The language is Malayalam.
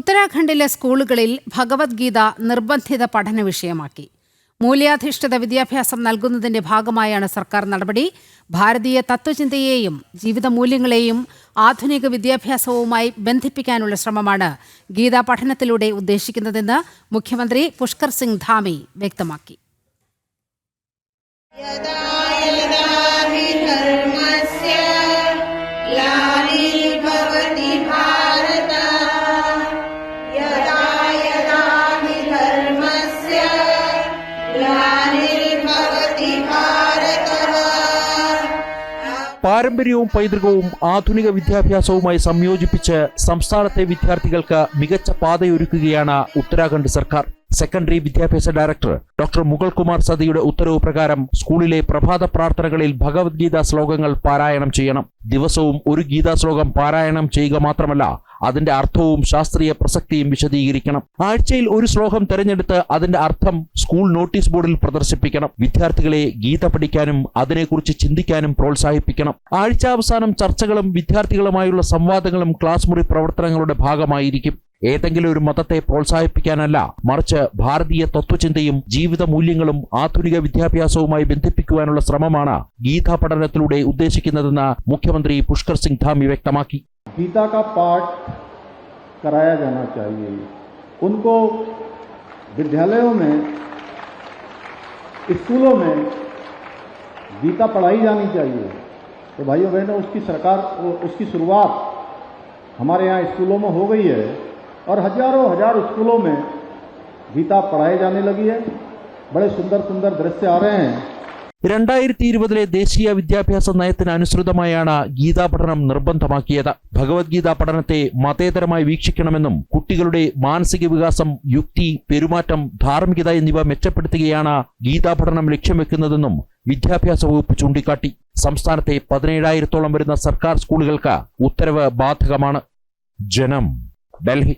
ഉത്തരാഖണ്ഡിലെ സ്കൂളുകളിൽ ഭഗവത്ഗീത നിർബന്ധിത പഠന വിഷയമാക്കി. മൂല്യാധിഷ്ഠിത വിദ്യാഭ്യാസം നൽകുന്നതിന്റെ ഭാഗമായാണ് സർക്കാർ നടപടി. ഭാരതീയ തത്വചിന്തയെയും ജീവിത മൂല്യങ്ങളെയും ആധുനിക വിദ്യാഭ്യാസവുമായി ബന്ധിപ്പിക്കാനുള്ള ശ്രമമാണ് ഗീതാ പഠനത്തിലൂടെ ഉദ്ദേശിക്കുന്നതെന്ന് മുഖ്യമന്ത്രി പുഷ്കർ സിംഗ് ധാമി വ്യക്തമാക്കി. പാരമ്പര്യവും പൈതൃകവും ആധുനിക വിദ്യാഭ്യാസവുമായി സംയോജിപ്പിച്ച് സംസ്ഥാനത്തെ വിദ്യാർത്ഥികൾക്ക് മികച്ച പാതയൊരുക്കുകയാണ് ഉത്തരാഖണ്ഡ് സർക്കാർ. സെക്കൻഡറി വിദ്യാഭ്യാസ ഡയറക്ടർ ഡോക്ടർ മുഗൾ കുമാർ സതിയുടെ ഉത്തരവ് പ്രകാരം സ്കൂളിലെ പ്രഭാത പ്രാർത്ഥനകളിൽ ഭഗവത്ഗീത ശ്ലോകങ്ങൾ പാരായണം ചെയ്യണം. ദിവസവും ഒരു ഗീതാ ശ്ലോകം പാരായണം ചെയ്യുക മാത്രമല്ല അതിന്റെ അർത്ഥവും ശാസ്ത്രീയ പ്രസക്തിയും വിശദീകരിക്കണം. ആഴ്ചയിൽ ഒരു ശ്ലോകം തിരഞ്ഞെടുത്ത് അതിന്റെ അർത്ഥം സ്കൂൾ നോട്ടീസ് ബോർഡിൽ പ്രദർശിപ്പിക്കണം. വിദ്യാർത്ഥികളെ ഗീത പഠിക്കാനും അതിനെക്കുറിച്ച് ചിന്തിക്കാനും പ്രോത്സാഹിപ്പിക്കണം. ആഴ്ചാവസാനം ചർച്ചകളും വിദ്യാർത്ഥികളുമായുള്ള സംവാദങ്ങളും ക്ലാസ് മുറി പ്രവർത്തനങ്ങളുടെ ഭാഗമായിരിക്കും. ഏതെങ്കിലും ഒരു മതത്തെ പ്രോത്സാഹിപ്പിക്കാനല്ല മറിച്ച് ഭാരതീയ തത്വചിന്തയും ജീവിത മൂല്യങ്ങളും ആധുനിക വിദ്യാഭ്യാസവുമായി ബന്ധിപ്പിക്കുവാനുള്ള ശ്രമമാണ് ഗീതാ പഠനത്തിലൂടെ ഉദ്ദേശിക്കുന്നതെന്ന് മുഖ്യമന്ത്രി പുഷ്കർ സിംഗ് ധാമി വ്യക്തമാക്കി गीता का पाठ कराया जाना चाहिए उनको विद्यालयों में स्कूलों में गीता पढ़ाई जानी चाहिए तो भाइयों बहनों उसकी सरकार वो- उसकी शुरुआत हमारे यहाँ स्कूलों में हो गई है और हजारों हजार स्कूलों में गीता पढ़ाई जाने लगी है बड़े सुंदर सुंदर दृश्य आ रहे हैं രണ്ടായിരത്തി ഇരുപതിലെ ദേശീയ വിദ്യാഭ്യാസ നയത്തിന് അനുസൃതമായാണ് ഗീതാ പഠനം നിർബന്ധമാക്കിയത് ഭഗവത്ഗീത പഠനത്തെ മതേതരമായി വീക്ഷിക്കണമെന്നും കുട്ടികളുടെ മാനസിക വികാസം യുക്തി പെരുമാറ്റം ധാർമ്മികത എന്നിവ മെച്ചപ്പെടുത്തുകയാണ് ഗീതാ പഠനം ലക്ഷ്യം വെക്കുന്നതെന്നും വിദ്യാഭ്യാസ വകുപ്പ് ചൂണ്ടിക്കാട്ടി സംസ്ഥാനത്തെ പതിനേഴായിരത്തോളം വരുന്ന സർക്കാർ സ്കൂളുകൾക്ക് ഉത്തരവ് ബാധകമാണ് ജനം ഡൽഹി